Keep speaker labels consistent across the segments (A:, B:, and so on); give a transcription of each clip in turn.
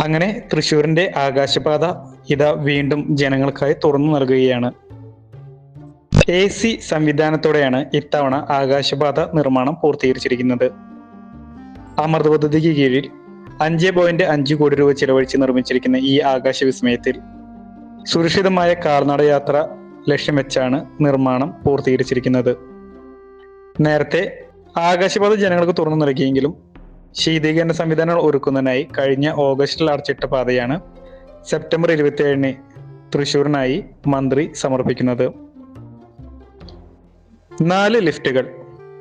A: അങ്ങനെ തൃശ്ശൂരിന്റെ ആകാശപാത ഇതാ വീണ്ടും ജനങ്ങൾക്കായി തുറന്നു നൽകുകയാണ്. എ സി സംവിധാനത്തോടെയാണ് ഇത്തവണ ആകാശപാത നിർമ്മാണം പൂർത്തീകരിച്ചിരിക്കുന്നത്. അമൃത് പദ്ധതിക്ക് കീഴിൽ അഞ്ച് പോയിന്റ് അഞ്ച് കോടി രൂപ ചെലവഴിച്ച് നിർമ്മിച്ചിരിക്കുന്ന ഈ ആകാശ വിസ്മയത്തിൽ സുരക്ഷിതമായ കാൽനട യാത്ര ലക്ഷ്യം വെച്ചാണ് നിർമ്മാണം പൂർത്തീകരിച്ചിരിക്കുന്നത്. നേരത്തെ ആകാശപാത ജനങ്ങൾക്ക് തുറന്നു നൽകിയെങ്കിലും ശീതീകരണ സംവിധാനം ഒരുക്കുന്നതിനായി കഴിഞ്ഞ ഓഗസ്റ്റിൽ അടച്ചിട്ട പാതയാണ് സെപ്റ്റംബർ ഇരുപത്തി ഏഴിന് തൃശൂരിനായി മന്ത്രി സമർപ്പിക്കുന്നത്. നാല് ലിഫ്റ്റുകൾ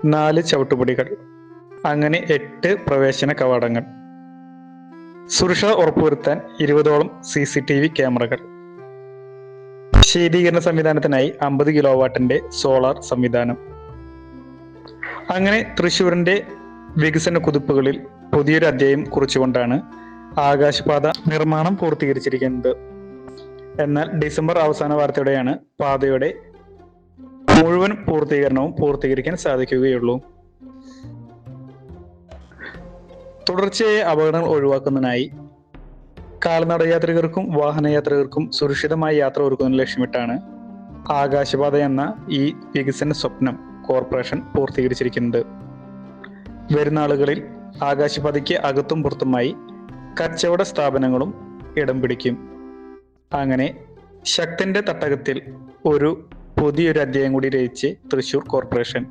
A: നാല് ചവിട്ടുപടികൾ അങ്ങനെ എട്ട് പ്രവേശന കവാടങ്ങൾ. സുരക്ഷ ഉറപ്പുവരുത്താൻ ഇരുപതോളം സി സി ടി വി ക്യാമറകൾ. ശീതീകരണ സംവിധാനത്തിനായി അമ്പത് കിലോ വാട്ടിന്റെ സോളാർ സംവിധാനം. അങ്ങനെ തൃശൂരിന്റെ വികസന കുതിപ്പുകളിൽ പുതിയൊരു അധ്യായം കുറിച്ചുകൊണ്ടാണ് ആകാശപാത നിർമ്മാണം പൂർത്തീകരിച്ചിരിക്കുന്നത്. എന്നാൽ ഡിസംബർ അവസാന വാർത്തയോടെയാണ് പാതയുടെ മുഴുവൻ പൂർത്തീകരണവും പൂർത്തീകരിക്കാൻ സാധിക്കുകയുള്ളൂ. തുടർച്ചയായ അപകടങ്ങൾ ഒഴിവാക്കുന്നതിനായി കാൽനട യാത്രികർക്കും വാഹനയാത്രികർക്കും സുരക്ഷിതമായ യാത്ര ഒരുക്കുന്ന ലക്ഷ്യമിട്ടാണ് ആകാശപാത എന്ന ഈ വികസന സ്വപ്നം കോർപ്പറേഷൻ പൂർത്തീകരിച്ചിരിക്കുന്നത്. വരുന്ന ആളുകളിൽ ആകാശപാതയ്ക്ക് അകത്തും പുറത്തുമായി കച്ചവട സ്ഥാപനങ്ങളും ഇടം പിടിക്കും. അങ്ങനെ ശക്തന്റെ തട്ടകത്തിൽ ഒരു പുതിയൊരു അധ്യായം കൂടി രചിച്ച് തൃശൂർ കോർപ്പറേഷൻ.